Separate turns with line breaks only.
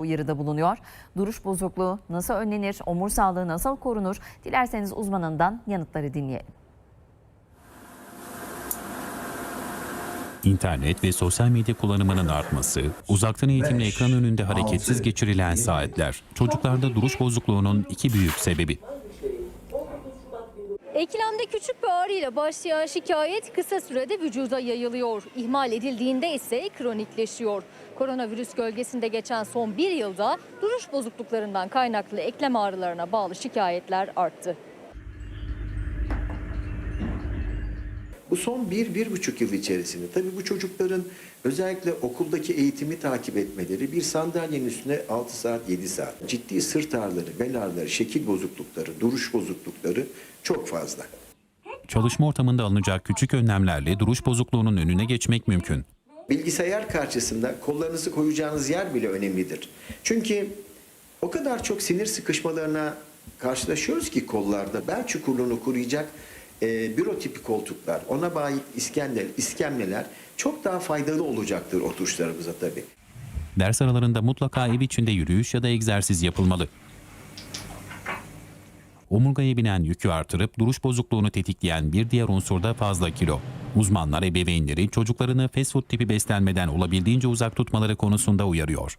uyarıda bulunuyor. Duruş bozukluğu nasıl önlenir, omur sağlığı nasıl korunur? Dilerseniz uzmanından yanıtları dinleyelim.
İnternet ve sosyal medya kullanımının artması, uzaktan eğitimle ekran önünde hareketsiz geçirilen saatler, çocuklarda duruş bozukluğunun iki büyük sebebi.
Eklemde küçük bir ağrıyla başlayan şikayet kısa sürede vücuda yayılıyor. İhmal edildiğinde ise kronikleşiyor. Koronavirüs gölgesinde geçen son bir yılda duruş bozukluklarından kaynaklı eklem ağrılarına bağlı şikayetler arttı.
Bu son bir, bir buçuk yıl içerisinde tabii bu çocukların özellikle okuldaki eğitimi takip etmeleri bir sandalyenin üstüne 6 saat 7 saat. Ciddi sırt ağrıları, bel ağrıları, şekil bozuklukları, duruş bozuklukları çok fazla.
Çalışma ortamında alınacak küçük önlemlerle duruş bozukluğunun önüne geçmek mümkün.
Bilgisayar karşısında kollarınızı koyacağınız yer bile önemlidir. Çünkü o kadar çok sinir sıkışmalarına karşılaşıyoruz ki kollarda bel çukurluğunu koruyacak e, büro tipi koltuklar, ona bağlı iskemleler, iskemleler çok daha faydalı olacaktır oturuşlarımıza tabii.
Ders aralarında mutlaka ev içinde yürüyüş ya da egzersiz yapılmalı. Omurgaya binen yükü artırıp duruş bozukluğunu tetikleyen bir diğer unsur da fazla kilo. Uzmanlar ebeveynleri çocuklarını fast food tipi beslenmeden olabildiğince uzak tutmaları konusunda uyarıyor.